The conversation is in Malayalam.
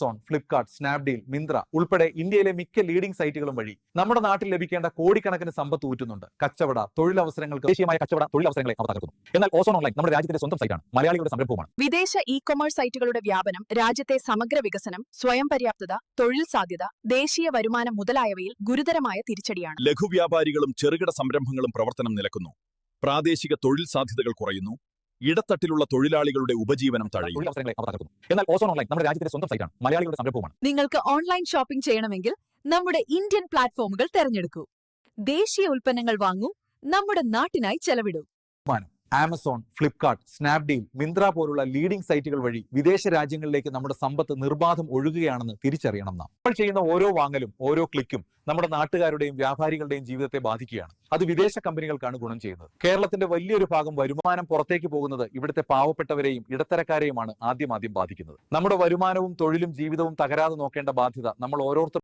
ആമസോൺ ഫ്ലിപ്കാർട്ട് സ്നാപ്ഡീൽ മിന്ത്ര ഉൾപ്പെടെ ഇന്ത്യയിലെ മിക്ക ലീഡിംഗ് സൈറ്റുകളും വഴി നമ്മുടെ നാട്ടിൽ ലഭിക്കേണ്ട കോടിക്കണക്കിന് സമ്പത്ത് ഊറ്റുന്നുണ്ട്. കച്ചവട തൊഴിലവസരങ്ങൾക്ക് ദേശീയമായ കച്ചവട തൊഴിലവസരങ്ങളെ അവർ തകർക്കുന്നു. എന്നാൽ ഓസോൺ ഓൺലൈൻ നമ്മുടെ രാജ്യത്തിന്റെ സ്വന്തം സൈറ്റാണ് മലയാളികളുടെ സംരംഭവുമാണ്. വിദേശ ഇ കൊമേഴ്സ് സൈറ്റുകളുടെ വ്യാപനം രാജ്യത്തെ സമഗ്ര വികസനം സ്വയം പര്യാപ്തത തൊഴിൽ സാധ്യത ദേശീയ വരുമാനം മുതലായവയിൽ ഗുരുതരമായ തിരിച്ചടിയാണ്. ലഘുവ്യാപാരികളും ചെറുകിട സംരംഭങ്ങളും പ്രവർത്തനം നിലക്കുന്നു. പ്രാദേശിക തൊഴിൽ സാധ്യതകൾ കുറയുന്നു. ഇടത്തട്ടിലുള്ള തൊഴിലാളികളുടെ ഉപജീവനം തകർക്കുന്നു എന്നാൽ ഓസോൺ ഓൺലൈൻ നമ്മുടെ രാജ്യത്തിന്റെ സ്വന്തം സൈറ്റാണ്. മലയാളികളുടെ സംരംഭവുമാണ്. നിങ്ങൾക്ക് ഓൺലൈൻ ഷോപ്പിംഗ് ചെയ്യണമെങ്കിൽ നമ്മുടെ ഇന്ത്യൻ പ്ലാറ്റ്ഫോമുകൾ തെരഞ്ഞെടുക്കൂ. ദേശീയ ഉൽപ്പന്നങ്ങൾ വാങ്ങൂ നമ്മുടെ നാട്ടിനായി ചെലവിടൂ. ആമസോൺ ഫ്ലിപ്കാർട്ട് സ്നാപ്ഡീൽ മിന്ത്ര പോലുള്ള ലീഡിംഗ് സൈറ്റുകൾ വഴി വിദേശ രാജ്യങ്ങളിലേക്ക് നമ്മുടെ സമ്പത്ത് നിർബാധം ഒഴുകുകയാണെന്ന് തിരിച്ചറിയണം നമ്മൾ ചെയ്യുന്ന ഓരോ വാങ്ങലും ഓരോ ക്ലിക്കും നമ്മുടെ നാട്ടുകാരുടെയും വ്യാപാരികളുടെയും ജീവിതത്തെ ബാധിക്കുകയാണ്. അത് വിദേശ കമ്പനികൾക്കാണ് ഗുണം ചെയ്യുന്നത്. കേരളത്തിന്റെ വലിയൊരു ഭാഗം വരുമാനം പുറത്തേക്ക് പോകുന്നത് ഇവിടുത്തെ പാവപ്പെട്ടവരെയും ഇടത്തരക്കാരെയുമാണ് ആദ്യം ആദ്യം ബാധിക്കുന്നത്. നമ്മുടെ വരുമാനവും തൊഴിലും ജീവിതവും തകരാതെ നോക്കേണ്ട ബാധ്യത നമ്മൾ ഓരോരുത്തർ